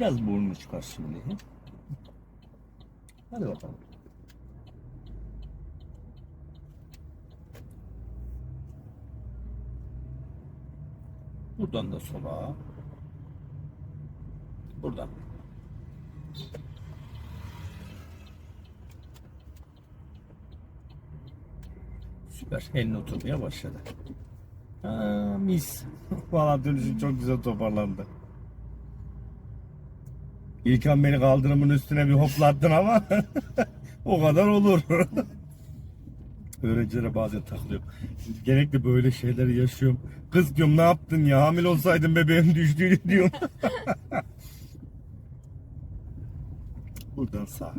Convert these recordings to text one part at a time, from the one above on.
Biraz burnunu çıkar şimdi. Hadi bakalım. Buradan da sola. Buradan. Süper. Elin oturmaya başladı. Ha, mis. Valla dönüşün çok güzel toparlandı. İlkan beni kaldırımın üstüne bir hoplattın ama o kadar olur. Öğrencilere bazen takılıyorum. Genellikle böyle şeyleri yaşıyorum. Kız diyorum ne yaptın ya hamile olsaydın bebeğim düştüğünü diyorum. Buradan sağ.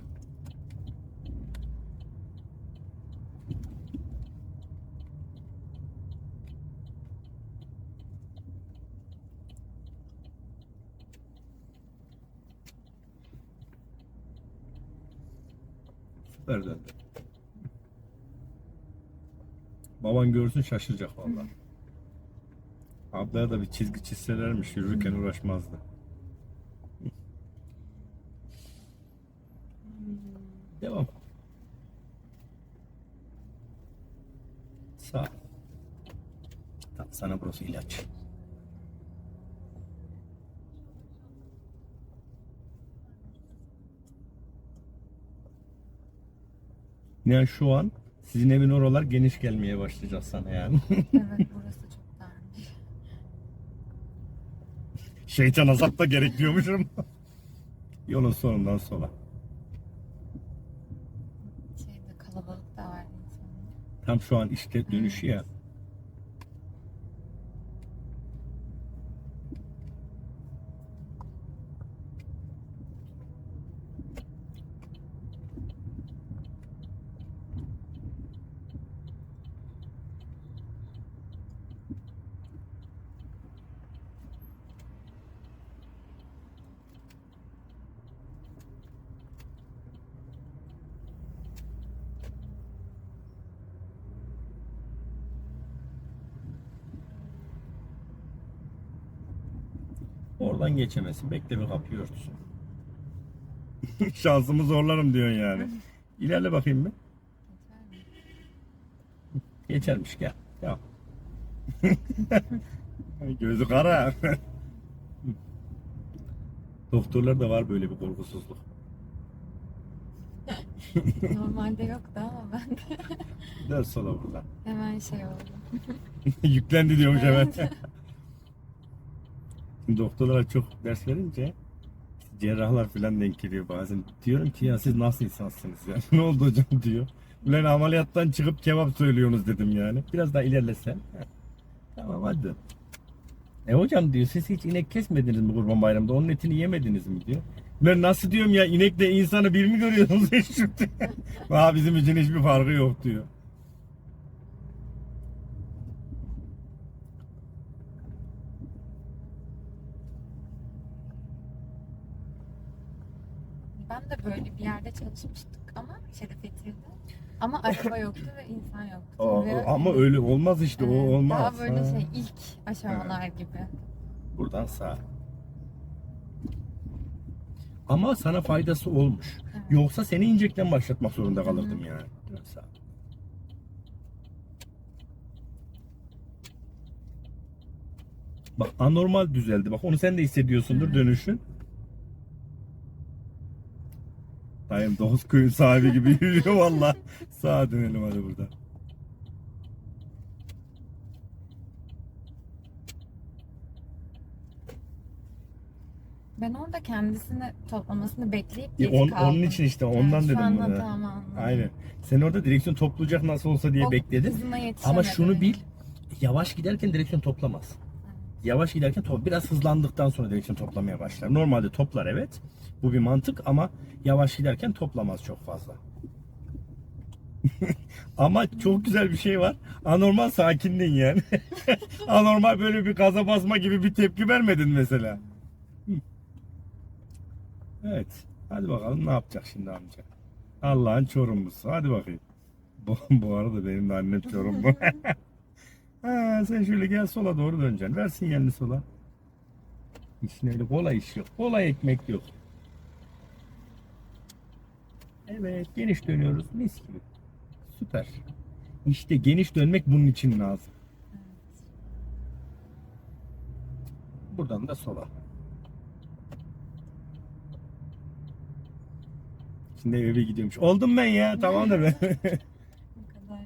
Süper döndü. Baban görsün şaşıracak vallahi. Ablaya da bir çizgi çizselermiş yürürken uğraşmazdı. Devam. Sağ. Sana burası ilaç. Yani şu an sizin evin oralar geniş gelmeye başlayacak sana yani. Evet burası çok darmış. Şeytan azap da gerekiyormuşum. Yolun sonundan sola. Şeyde kalabalık da var insanlar. Tam şu an işte dönüşü ya. Oradan geçemezsin. Bekle bir kapıyı örtüsün. Şansımı zorlarım diyorsun yani. İlerle bakayım bir. Geçermiş gel. Tamam. Gözü kara. Doktorlarda var böyle bir korkusuzluk. Normalde yoktu ama ben de Dön sola buradan. hemen şey oldu. Yüklendi diyormuş evet. Doktorlara çok ders verince cerrahlar falan denk geliyor bazen. Diyorum ki ya siz nasıl insansınız ya? ne oldu hocam diyor. Ulan ameliyattan çıkıp kebap söylüyorsunuz dedim yani. Biraz daha ilerlesen. Tamam hadi. E hocam diyor siz hiç inek kesmediniz mi kurban bayramında? Onun etini yemediniz mi diyor. Ben nasıl diyorum ya inekle insanı bir mi görüyorsunuz? Aa bizim için hiçbir farkı yok diyor. Ben de böyle bir yerde çalışmıştık ama şeyde Fethiye'de. Ama araba yoktu ve insan yoktu. Aa, Ve- ama öyle olmaz işte o Evet, olmaz. Daha böyle Ha. şey ilk aşamalar gibi. Buradan sağ. Ama sana faydası olmuş. Evet. Yoksa seni inecekten başlatmak zorunda kalırdım yani. Buradan sağ. Bak anormal düzeldi. Bak onu sen de hissediyorsundur Hı. dönüşün. Dayım dokuz köyün sahibi gibi yürüyor valla. Sağa dönelim hadi burada. Ben orada kendisini toplamasını bekleyip E, geç on- kaldım. onun için işte ondan Evet, dedim anda bunu. tamam anladım. Aynen. Sen orada direksiyon toplayacak nasıl olsa diye O bekledin. hızına Ama yetişemedim. şunu bil. Yavaş giderken direksiyon toplamaz. Yavaş giderken top, biraz hızlandıktan sonra direksiyon toplamaya başlar. Normalde toplar evet. Bu bir mantık ama yavaş giderken toplamaz çok fazla. ama çok güzel bir şey var. Anormal sakinliğin yani. Anormal böyle bir gaza basma gibi bir tepki vermedin mesela. Evet. Hadi bakalım ne yapacak şimdi amca. Allah'ın çorumlusu. Hadi bakayım. Bu, bu arada benim de annem çorumlu. ha, sen şöyle gel sola doğru döneceksin. Ver sinyalini sola. İşin öyle kolay iş yok. Kolay ekmek yok. Evet geniş dönüyoruz mis gibi. Süper. İşte geniş dönmek bunun için lazım. Buradan da sola. Şimdi eve gidiyormuş. Oldum ben ya. Tamamdır ben. Bu kadar.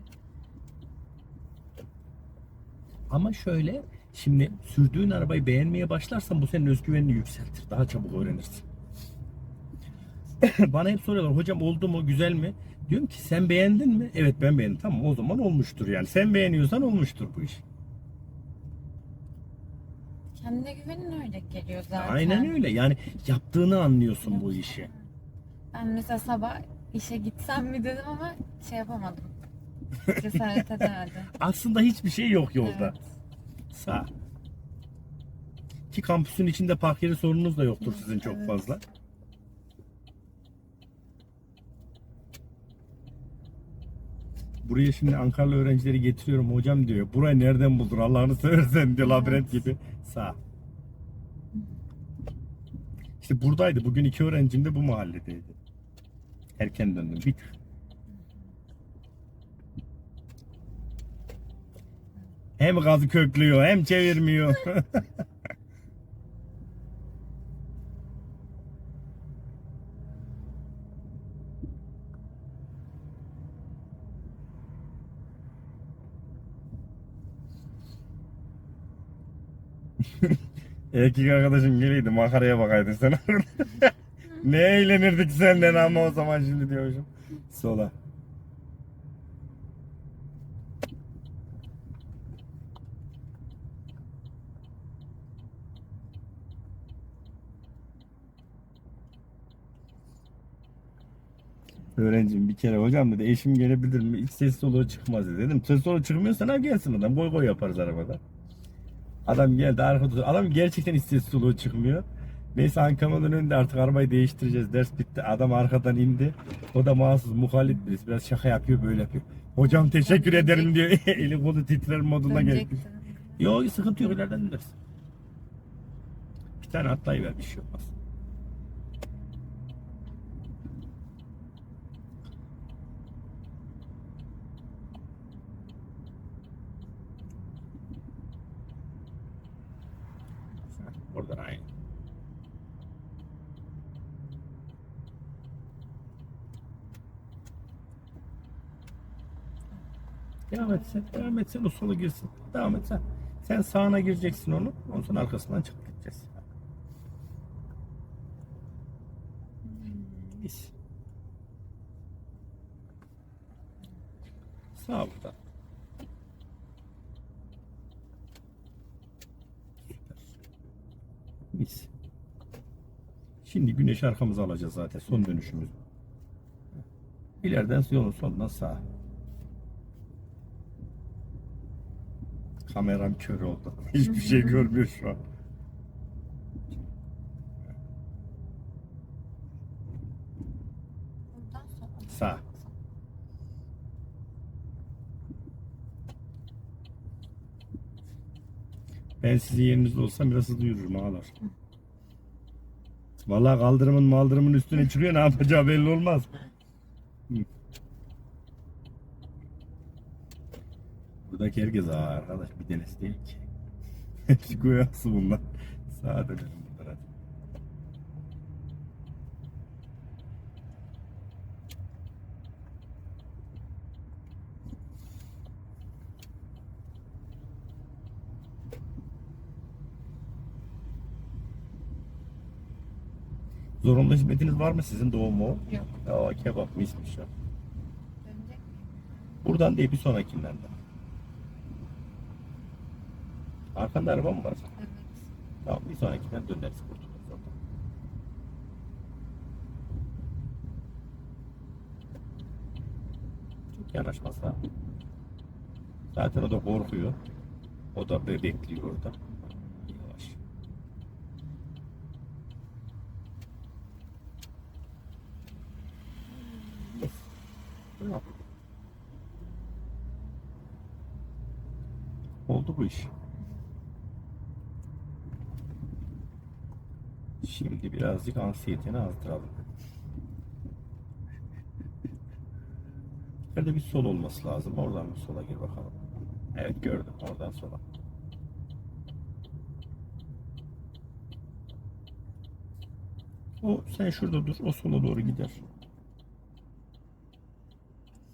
Ama şöyle şimdi sürdüğün arabayı beğenmeye başlarsan bu senin özgüvenini yükseltir. Daha çabuk öğrenirsin. Bana hep soruyorlar hocam oldu mu güzel mi? Diyorum ki sen beğendin mi? Evet ben beğendim. Tamam o zaman olmuştur yani. Sen beğeniyorsan olmuştur bu iş. Kendine güvenin öyle geliyor zaten. Aynen öyle. Yani yaptığını anlıyorsun bu işi. Ben mesela sabah işe gitsem mi dedim ama şey yapamadım. Cesaret edemedim. Aslında hiçbir şey yok yolda. Sağ. Ki kampüsün içinde park yeri sorununuz da yoktur sizin çok Evet. fazla. Buraya şimdi Ankaralı öğrencileri getiriyorum hocam diyor. Burayı nereden buldun Allah'ını seversen diyor labirent gibi. Sağ. İşte buradaydı. Bugün iki öğrencim de bu mahalledeydi. Erken döndüm. Bir Hem gazı köklüyor hem çevirmiyor. Erkek arkadaşım geliydi makaraya bakaydın sen Ne eğlenirdik senden ama o zaman şimdi diyormuşum. Sola. Öğrencim bir kere hocam dedi eşim gelebilir mi? Hiç ses soluğu çıkmaz dedi. Dedim ses soluğu çıkmıyorsa ne gelsin adam boy boy yaparız arabada. Adam geldi arkada adam gerçekten hiç ses soluğu çıkmıyor. Neyse Ankara'nın önünde artık arabayı değiştireceğiz. Ders bitti. Adam arkadan indi. O da mahsus muhalif birisi. Biraz şaka yapıyor böyle yapıyor. Hocam teşekkür ederim diyor. Eli kolu titrer moduna. Dönecektim. Yok sıkıntı yok ileriden döneriz. Bir tane atlayıver bir şey olmaz. Oradan aynı. Devam et sen, devam et sen o sola girsin. Devam et sen. Sağına gireceksin onu. Ondan sonra arkasından çıkıp gideceğiz. Biz. Sağ burada. Süper. Mis. Şimdi güneş arkamıza alacağız zaten. Son dönüşümüz. İleriden yolun sonundan sağ. Kameram kör oldu. Hiçbir şey görmüyor şu an. Sağ. Ben sizin yerinizde olsam biraz hızlı yürürüm ağlar. Vallahi kaldırımın maldırımın üstüne çıkıyor ne yapacağı belli olmaz. Hı. Buradaki herkes ağa arkadaş bir denesi değil ki. Hepsi koyası bunlar. Sağa dönelim bunlar hadi. Zorunlu hizmetiniz var mı sizin doğum mu? Yok. Ya kebap mismiş ya. Dönecek miyim? Buradan değil bir sonrakinden de. Arkanda araba mı var? Evet. Tamam bir sonrakinden döneriz kurtuluruz oradan. Çok yanaşmasa. Zaten o da korkuyor. O da be- bekliyor orada. Yavaş. Bravo. Oldu bu iş. Şimdi birazcık anksiyeteni azdıralım. Nerede bir sol olması lazım. Oradan bir sola gir bakalım. Evet gördüm. Oradan sola. O sen şurada dur. O sola doğru gider.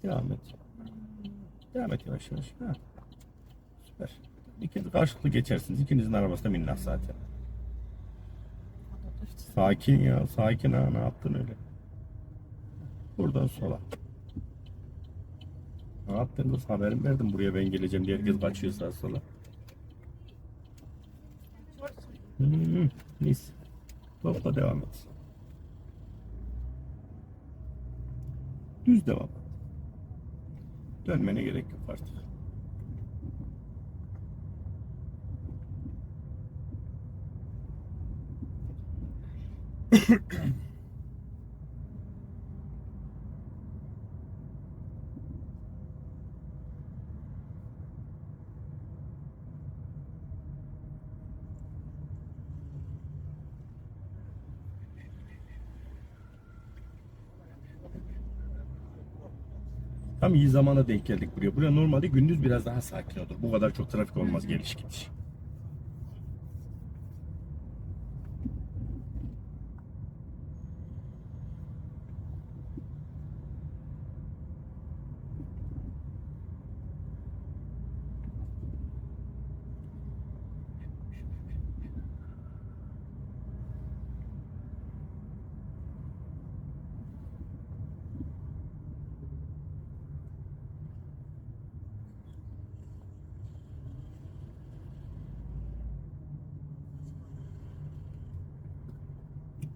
Devam et. Devam et yavaş yavaş. Ha. Süper. İkiniz karşılıklı geçersiniz. İkinizin arabası da minnak zaten. Sakin ya. Sakin ha. Ne yaptın öyle? Buradan sola. Ne yaptın kız? Haberim verdim buraya ben geleceğim diye herkes kaçıyor sağa sola. Hmm, mis. Topla devam et. Düz devam. Dönmene gerek yok artık. Tam iyi zamana denk geldik buraya. Buraya normalde gündüz biraz daha sakin olur. Bu kadar çok trafik olmaz geliş gidiş.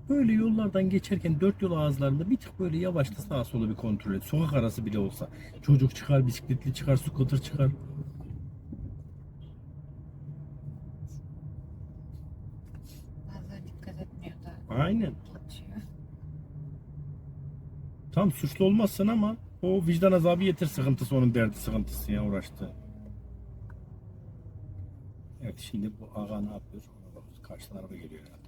Böyle yollardan geçerken dört yol ağızlarında bir tık böyle yavaşta sağa sola bir kontrol et. Sokak arası bile olsa. Çocuk çıkar, bisikletli çıkar, scooter çıkar. Bazıları dikkat etmiyor da Aynen. Tam suçlu olmazsın ama o vicdan azabı yeter sıkıntısı onun derdi sıkıntısı ya uğraştı. Evet şimdi bu ağa ne yapıyor? Ona bak karşıdan araba geliyor herhalde.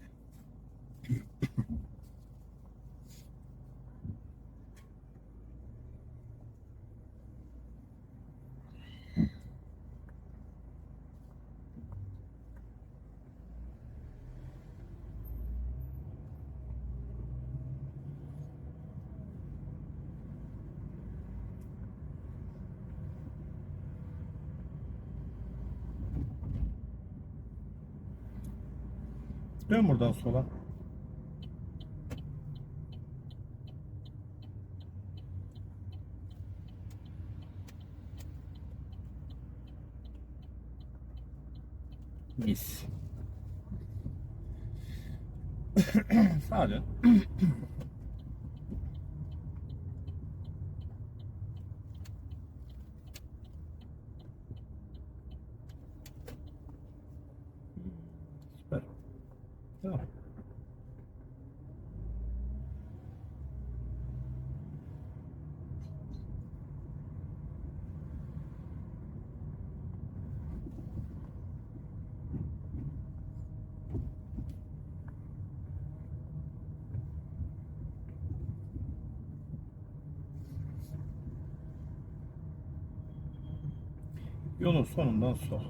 Dön buradan sola. Mis. Sağa dön. Süper. Tamam. Yolun sonundan sol.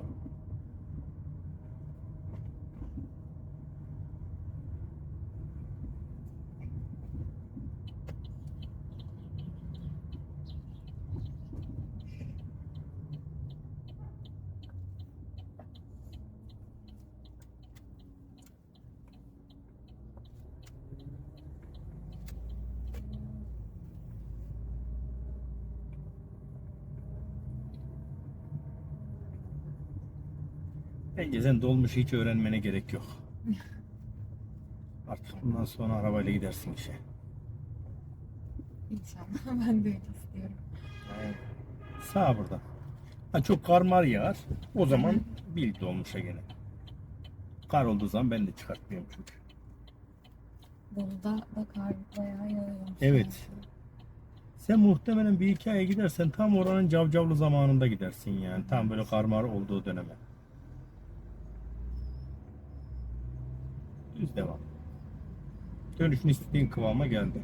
Bence sen dolmuş hiç öğrenmene gerek yok. Artık bundan sonra arabayla gidersin işe. İnşallah ben de öyle istiyorum. Sağ buradan. Ha, çok kar mar yağar. O zaman bil dolmuşa gene. Kar olduğu zaman ben de çıkartmıyorum çünkü. Bolu'da da kar bayağı yağıyor. Evet. Sen muhtemelen bir iki aya gidersen tam oranın cavcavlı zamanında gidersin yani. Tam böyle karmar olduğu döneme. Düz devam. Dönüşün istediğin kıvama geldi.